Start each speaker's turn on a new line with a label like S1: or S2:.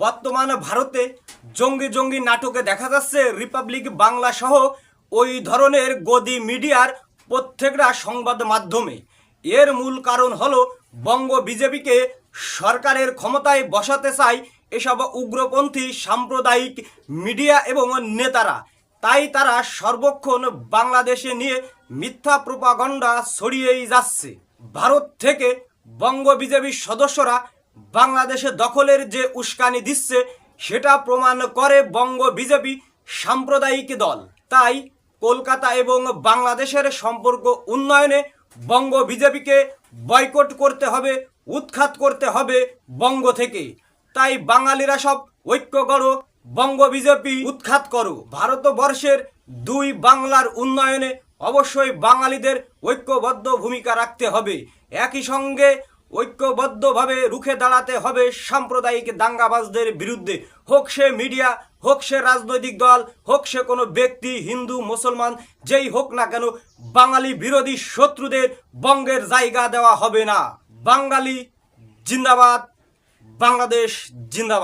S1: বর্তমানে ভারতে জঙ্গি জঙ্গি নাটকে দেখা যাচ্ছে রিপাবলিক বাংলা সহ ওই ধরনের গদি মিডিয়ার প্রত্যেকটা সংবাদ মাধ্যমে। এর মূল কারণ হলো বঙ্গ বিজেপিকে সরকারের ক্ষমতায় বসাতে চায় এসব উগ্রপন্থী সাম্প্রদায়িক মিডিয়া এবং নেতারা। তাই তারা সর্বক্ষণ বাংলাদেশে নিয়ে মিথ্যা প্রপাগণ্ডা ছড়িয়েই যাচ্ছে। ভারত থেকে বঙ্গ বিজেপির সদস্যরা বাংলাদেশে দখলের যে উস্কানি দিচ্ছে, সেটা প্রমাণ করে বঙ্গ বিজেপি সাম্প্রদায়িক দল। তাই কলকাতা এবং বাংলাদেশের সম্পর্ক উন্নয়নে বঙ্গ বিজেপিকে বয়কট করতে হবে, উৎখাত করতে হবে বঙ্গ থেকে। তাই বাঙালিরা সব ঐক্য করো, বঙ্গ বিজেপি উৎখাত করো। ভারতবর্ষের দুই বাংলার উন্নয়নে অবশ্যই বাঙালিদের ঐক্যবদ্ধ ভূমিকা রাখতে হবে। একই সঙ্গে ঐক্যবদ্ধভাবে রুখে দাঁড়াতে হবে সাম্প্রদায়িক দাঙ্গাবাজদের বিরুদ্ধে। হোক সে মিডিয়া, হোক সে রাজনৈতিক দল, হোক সে কোনো ব্যক্তি, হিন্দু, মুসলমান, যেই হোক না কেন, বাঙালি বিরোধী শত্রুদের বঙ্গের জায়গা দেওয়া হবে না। বাঙালি জিন্দাবাদ, বাংলাদেশ জিন্দাবাদ।